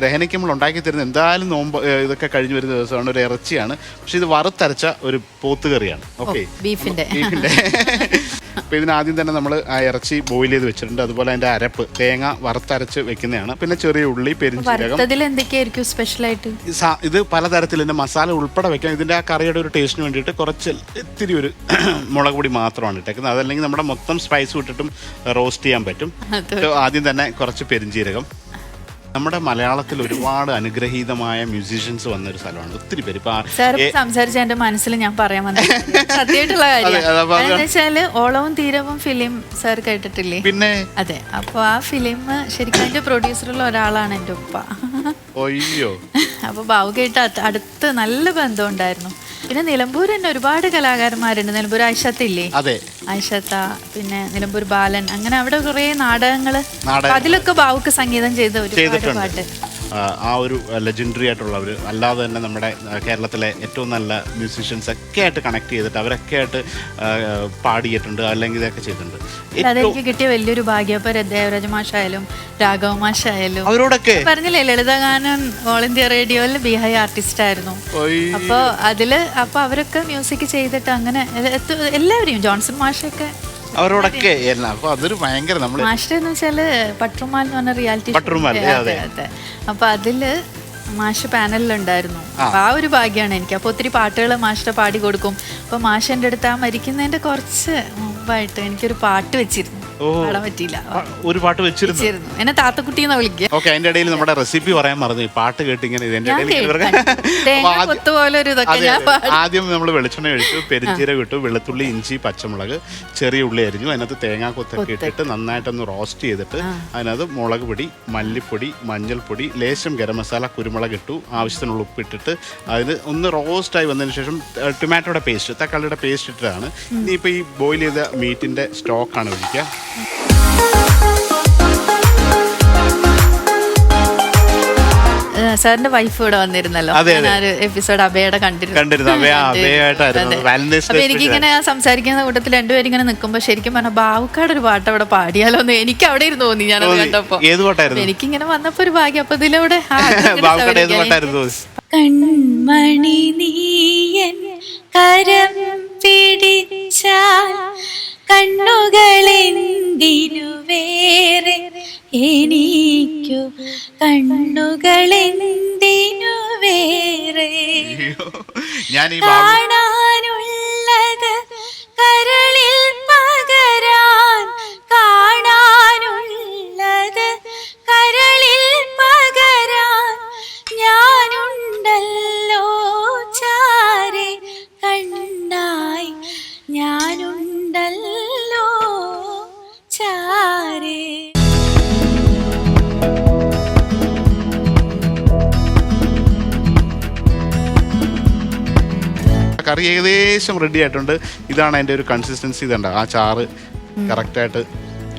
രഹനയ്ക്ക് നമ്മൾ ഉണ്ടാക്കി തരുന്ന എന്തായാലും നോമ്പ് ഇതൊക്കെ കഴിഞ്ഞു വരുന്ന ദിവസമാണ്. ഒരു ഇറച്ചിയാണ്. പക്ഷെ ഇത് വറുത്തരച്ച ഒരു പോത്തുകറിയാണ് ഓക്കെ? ബീഫിന്റെ. ബീഫിന്റെ. അപ്പൊ ഇതിനാദ്യം തന്നെ നമ്മൾ ആ ഇറച്ചി ബോയിൽ ചെയ്ത് വെച്ചിട്ടുണ്ട്. അതുപോലെ അതിന്റെ അരപ്പ് തേങ്ങ വറുത്തരച്ച് വെക്കുന്നതാണ്. പിന്നെ ചെറിയ ഉള്ളി പെരിഞ്ചീരകം. വറുത്തതിൽ എന്തൊക്കെയായിരിക്കും സ്പെഷ്യൽ ആയിട്ട്? സാ- ഇത് പലതരത്തിൽ ഇതിന്റെ മസാല ഉൾപ്പെടെ വെക്കാം. ഇതിന്റെ ആ കറിയുടെ ഒരു ടേസ്റ്റിന് വേണ്ടിയിട്ട് കുറച്ച് ഇത്തിരി ഒരു മുളക് പൊടി മാത്രമാണ് ഇട്ടേക്കുന്നത്. അതല്ലെങ്കിൽ നമ്മുടെ മൊത്തം സ്പൈസ് വിട്ടിട്ടും റോസ്റ്റ് ചെയ്യാൻ പറ്റും. ആദ്യം തന്നെ കുറച്ച് പെരിഞ്ചീരകം. നമ്മുടെ മലയാളത്തിൽ ഒരുപാട് അനുഗ്രഹീതമായ മ്യൂസീഷ്യൻസ് വന്ന ഒരു സ്ഥലമാണ്. ഒത്തിരി പേര്. ഇപ്പൊ സംസാരിച്ച എന്റെ മനസ്സിൽ ഞാൻ പറയാൻ സത്യമായിട്ടുള്ള കാര്യം ഓളവും തീരവും ഫിലിം സാർ കേട്ടിട്ടില്ലേ? പിന്നെ? അതെ. അപ്പൊ ആ ഫിലിം ശരിക്കും അതിന്റെ പ്രൊഡ്യൂസറുള്ള ഒരാളാണ് എന്റെ ഉപ്പ. അപ്പൊ ബാബു കേട്ട അടുത്ത് നല്ല ബന്ധം ഉണ്ടായിരുന്നു. പിന്നെ നിലമ്പൂർ തന്നെ ഒരുപാട് കലാകാരന്മാരുണ്ട്. നിലമ്പൂർ ആയിഷത്തില്ലേ? അതെ. ആയിഷത്ത പിന്നെ നിലമ്പൂർ ബാലൻ അങ്ങനെ അവിടെ കുറെ നാടകങ്ങൾ അതിലൊക്കെ ബാവുക്ക് സംഗീതം ചെയ്ത ഒരുപാട് പാട്ട്. ആ, ഒരു ലെജൻഡറി ആയിട്ടുള്ളവർ അല്ലാതെ തന്നെ നമ്മുടെ കേരളത്തിലെ ഏറ്റവും നല്ല മ്യൂസീഷ്യൻസ് ഒക്കെ ആയിട്ട് കണക്ട് ചെയ്തിട്ട് അവരൊക്കെ ആയിട്ട് പാടിയിട്ടുണ്ട് അല്ലെങ്കിൽ ഇതൊക്കെ ചെയ്തിട്ടുണ്ട്. അതെനിക്ക് കിട്ടിയ വലിയൊരു ഭാഗ്യം ദേവരാജ മാഷായാലും രാഘവ മാഷായാലും. അവരോടൊക്കെ പറഞ്ഞില്ലേ ലളിതഗാനം ഓൾ ഇന്ത്യ റേഡിയോയിൽ ബിഹായി ആർട്ടിസ്റ്റ് ആയിരുന്നു അപ്പോൾ അതിൽ അപ്പൊ അവരൊക്കെ മ്യൂസിക് ചെയ്തിട്ട് അങ്ങനെ എല്ലാവരെയും ജോൺസൺ മാഷൊക്കെ അവരോടൊക്കെ എല്ലാം. അപ്പൊ അതൊരു ഭയങ്കര നമ്മൾ മാസ്റ്റർ എന്ന് വെച്ചാൽ പട്രുമാൽ എന്ന് പറഞ്ഞ റിയാലിറ്റി പട്രുമാൽ, അതെ. അതെ അപ്പൊ അതിൽ മാഷ് പാനലിലുണ്ടായിരുന്നു അപ്പൊ ആ ഒരു ഭാഗ്യമാണ് എനിക്ക്. അപ്പൊ ഒത്തിരി പാട്ടുകൾ മാഷിന്റെ പാടി കൊടുക്കും. അപ്പൊ മാഷ് എന്റെ അടുത്ത് ആ മരിക്കുന്നതിന്റെ കുറച്ച് മുമ്പായിട്ട് എനിക്കൊരു പാട്ട് വെച്ചിരുന്നു. പാടാൻ പറ്റിയില്ല. ഒരു പാട്ട് വെച്ചിരുന്നു. വെച്ചിരുന്നു. എന്നെ താത്തക്കുട്ടി എന്നാ വിളിക്കുക. ഓക്കെ അതിന്റെ ഇടയിൽ നമ്മുടെ റെസിപ്പി പറയാൻ മറന്നു. ഈ പാട്ട് കേട്ട് ഇങ്ങനെ ഇതിന്റെ ഞാൻ ഇടയിൽ ഇവർക്ക് തേങ്ങ ആദ്യം- ഒരു ഇതൊക്കെ അതെ, ഞാൻ. ആദ്യം നമ്മൾ വെളിച്ചെണ്ണ ഒഴിച്ചു പെരിഞ്ചീരകം ഇട്ടു വെളുത്തുള്ളി ഇഞ്ചി പച്ചമുളക് ചെറിയ ഉള്ളി അരിഞ്ഞു. അതിനകത്ത് തേങ്ങാക്കൊത്തൊക്കെ ഇട്ടിട്ട് നന്നായിട്ടൊന്ന് റോസ്റ്റ് ചെയ്തിട്ട് അതിനകത്ത് മുളക് പൊടി മല്ലിപ്പൊടി മഞ്ഞൾപ്പൊടി ലേശം ഗരം മസാല കുരുമുളക് ഇട്ടു ആവശ്യത്തിനുള്ള ഉപ്പ് ഇട്ടിട്ട് അതിന് ഒന്ന് റോസ്റ്റായി വന്നതിന് ശേഷം ഏഹ്, ടൊമാറ്റോയുടെ പേസ്റ്റ് തക്കാളിയുടെ പേസ്റ്റ് ഇട്ടതാണ്. ഇനിയിപ്പോൾ ഈ ബോയിൽ ചെയ്ത മീറ്റിന്റെ സ്റ്റോക്കാണ് ഒഴിക്കുക. സാറിന്റെ വൈഫ് ഇവിടെ വന്നിരുന്നല്ലോ. എപ്പിസോഡ് അബയുടെ കണ്ടിരുന്നു. എനിക്കിങ്ങനെ സംസാരിക്കുന്ന കൂട്ടത്തിൽ രണ്ടുപേരും ഇങ്ങനെ നിൽക്കുമ്പോ ശരിക്കും പറഞ്ഞ ബാവുക്കാട് ഒരു പാട്ട് അവിടെ പാടിയാലോ എന്ന് എനിക്ക് അവിടെ ഇരുന്ന് തോന്നി ഞാൻ. കണ്ടപ്പോ? എനിക്കിങ്ങനെ വന്നപ്പോ ഒരു ഭാഗ്യം. അപ്പൊ ഇതിലൂടെ കൺമണി നീയൻ എനിക്കു കണ്ണുകളെന്തിനു വേറെ? ഞാൻ ഈ കറി ഏകദേശം റെഡി ആയിട്ടുണ്ട്. ഇതാണ് അതിന്റെ ഒരു കൺസിസ്റ്റൻസി ഇതുണ്ട്. ആ ചാറ് കറക്റ്റായിട്ട്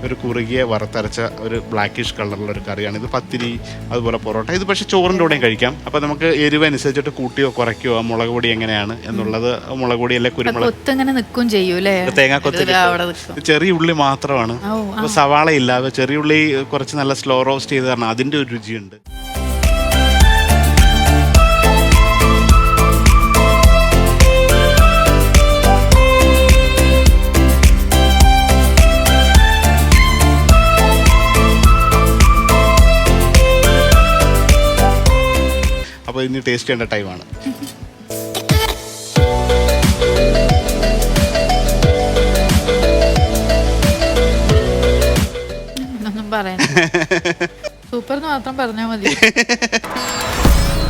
ഒരു കുറുകിയ വറുത്തരച്ച ഒരു ബ്ലാക്കിഷ് കളറുള്ള ഒരു കറിയാണ്. ഇത് പത്തിരി അതുപോലെ പൊറോട്ട. ഇത് പക്ഷേ ചോറിന്റെ കൂടെയും കഴിക്കാം. അപ്പോൾ നമുക്ക് എരിവ് അനുസരിച്ചിട്ട് കൂട്ടിയോ കുറയ്ക്കോ ആ മുളക് പൊടി എങ്ങനെയാണ് എന്നുള്ളത് മുളക് പൊടി അല്ലെ കുരുമുളക് നിൽക്കും ചെയ്യൂലേ അവിടെ നിൽക്കും ചെറിയ ഉള്ളി മാത്രമാണ്. അപ്പോൾ സവാള ഇല്ലാതെ ചെറിയ ഉള്ളി കുറച്ച് നല്ല സ്ലോ റോസ്റ്റ് ചെയ്ത് കാരണം അതിന്റെ ഒരു രുചിയുണ്ട്. അപ്പോൾ ഇനി ടേസ്റ്റ് ചെയ്യേണ്ട ടൈമാണ് സൂപ്പർ എന്ന് മാത്രം പറഞ്ഞാൽ മതി.